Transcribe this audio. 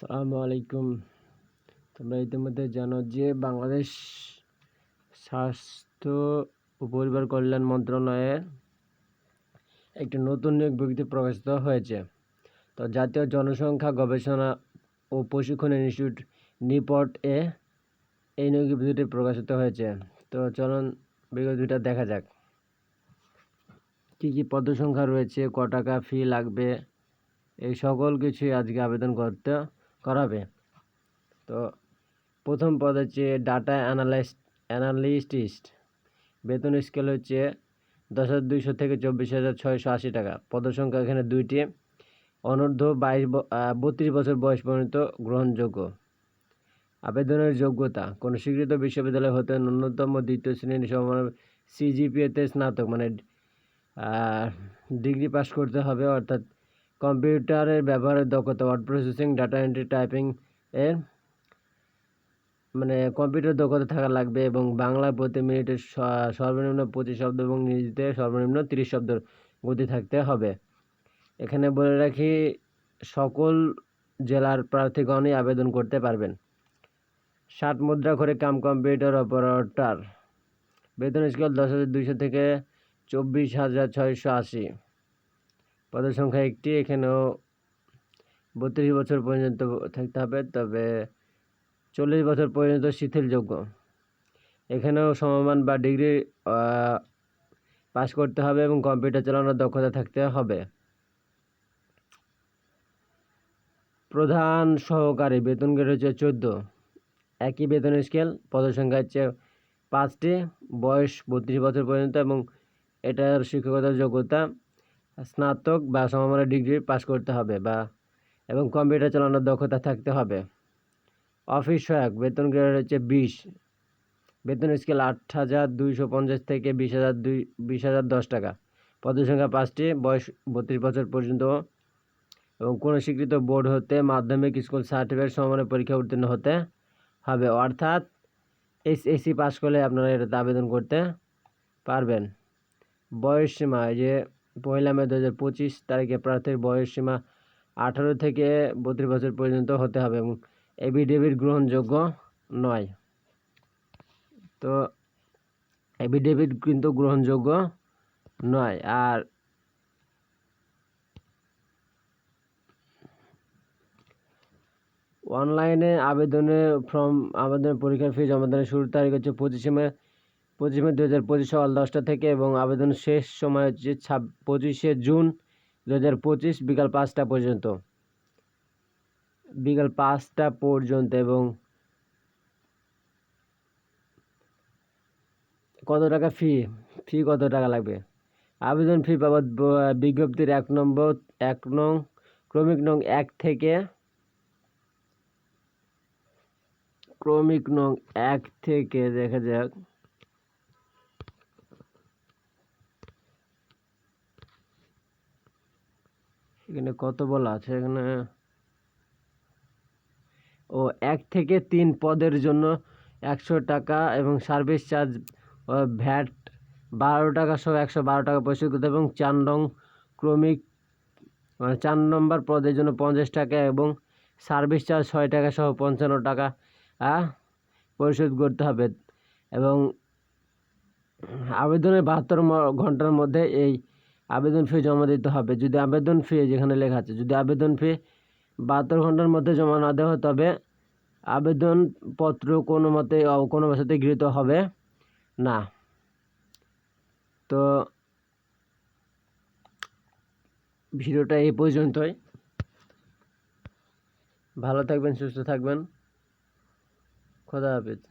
সালামু আলাইকুম। তোমরা ইতিমধ্যে জানো যে বাংলাদেশ স্বাস্থ্য ও পরিবার কল্যাণ মন্ত্রণালয়ে একটি নতুন নিয়োগ বিজ্ঞপ্তি প্রকাশিত হয়েছে। তো জাতীয় জনসংখ্যা গবেষণা ও প্রশিক্ষণ ইনস্টিটিউট নিপট এ এই নিয়োগ বিজ্ঞপ্তিটি প্রকাশিত হয়েছে। তো চলুন বিজ্ঞপ্তিটা দেখা যাক। কী কী পদসংখ্যা রয়েছে, ক টাকা ফি লাগবে, এই সকল কিছুই আজকে আবেদন করতে করাবে। তো প্রথম পদ হচ্ছে ডাটা অ্যানালাইস্ট অ্যানালিস্টিস্ট বেতন স্কেল হচ্ছে দশ হাজার দুইশো থেকে চব্বিশ হাজার ছয়শো আশি টাকা। পদসংখ্যা এখানে দুইটি। অনূর্ধ্ব বাইশ বত্রিশ বছর বয়স পর্যন্ত গ্রহণযোগ্য। আবেদনের যোগ্যতা। কোনো স্বীকৃত বিশ্ববিদ্যালয় হতে ন্যূনতম দ্বিতীয় শ্রেণির সমান সিজিপিএতে স্নাতক মানে ডিগ্রি পাস করতে হবে, অর্থাৎ কম্পিউটারের ব্যবহারের দক্ষতা word processing data entry typing এর মানে কম্পিউটার দক্ষতা থাকা লাগবে এবং বাংলা প্রতি মিনিটে সর্বনিম্ন পঁচিশ শব্দ এবং ইংরেজিতে সর্বনিম্ন তিরিশ শব্দ গতি থাকতে হবে। এখানে বলে রাখি, সকল জেলার প্রার্থীগণই আবেদন করতে পারবেন। ষাট মুদ্রা করে কাম কম্পিউটার অপারেটর। বেতন স্কেল দশ হাজার দুইশো থেকে চব্বিশ হাজার ছয়শো আশি। পদের সংখ্যা একটি, এখানেও বত্রিশ বছর পর্যন্ত থাকতে হবে, তবে চল্লিশ বছর পর্যন্ত শিথিলযোগ্য। এখানেও সমমান বা ডিগ্রি পাস করতে হবে এবং কম্পিউটার চালানোর দক্ষতা থাকতে হবে। প্রধান সহকারী বেতন গ্রেড হচ্ছে চোদ্দ। একই বেতন স্কেল পদসংখ্যা হচ্ছে পাঁচটি, বয়স বত্রিশ বছর পর্যন্ত এবং এটার শিক্ষকতার যোগ্যতা স্নাতক বা সমমানের ডিগ্রি পাস করতে হবে বা, এবং কম্পিউটার চালানোর দক্ষতা থাকতে হবে। অফিস সহায়ক, বেতন গ্রেড হচ্ছে বিশ। বেতন স্কেল আট হাজার দুইশো পঞ্চাশ থেকে বিশ হাজার দুই, বিশ হাজার দশ টাকা। পদের সংখ্যা পাঁচটি, বয়স বত্রিশ বছর পর্যন্ত। এবং কোনো স্বীকৃত বোর্ড হতে মাধ্যমিক স্কুল সার্টিফিকেট সমানের পরীক্ষা উত্তীর্ণ হতে হবে। অর্থাৎ এসএসসি পাস করলে আপনারা এটাতে আবেদন করতে পারবেন। বয়স সীমা যে পয়লা মে দু হাজার পঁচিশ তারিখে প্রার্থীর বয়স সীমা আঠারো থেকে বত্রিশ বছর পর্যন্ত হতে হবে এবং এভিডেভিট গ্রহণযোগ্য নয়। তো এভিডেভিট কিন্তু গ্রহণযোগ্য নয়। আর অনলাইনে আবেদনে ফর্ম, আবেদনের পরীক্ষার ফি জমাদানের শুরুর তারিখ হচ্ছে পঁচিশে মে পঁচিশ মে দু হাজার পঁচিশ সকাল দশটা থেকে এবং আবেদন শেষ সময় হচ্ছে ছাব, পঁচিশে জুন দু হাজার পঁচিশ বিকাল পাঁচটা পর্যন্ত। বিকাল পাঁচটা পর্যন্ত এবং কত টাকা ফি ফি কত টাকা লাগবে? আবেদন ফি বাবদ বিজ্ঞপ্তির এক নম্বর, এক নং, ক্রমিক নং এক থেকে ক্রমিক নং এক থেকে দেখা যাক। এখানে কত বলা আছে? এখানে ও, এক থেকে তিন পদের জন্য একশো টাকা এবং সার্ভিস চার্জ ভ্যাট বারো টাকা সহ একশো বারো টাকা পরিশোধ করতে এবং চার নং ক্রমিক মানে চার নম্বর পদের জন্য পঞ্চাশ টাকা এবং সার্ভিস চার্জ ছয় টাকা সহ পঞ্চান্ন টাকা পরিশোধ করতে হবে। এবং আবেদনের বাহাত্তর ঘণ্টার মধ্যে এই আবেদন ফি জমা দিতে হবে। যদি আবেদন ফি যেখানে লেখা আছে, যদি আবেদন ফি বাহাত্তর ঘণ্টার মধ্যে জমা না দেওয়া হয়, তবে আবেদনপত্র কোনো মতে কোনো ভাষাতে গৃহীত হবে না। তো ভিডিওটা এই পর্যন্তই। ভালো থাকবেন, সুস্থ থাকবেন। খোদা হাফিজ।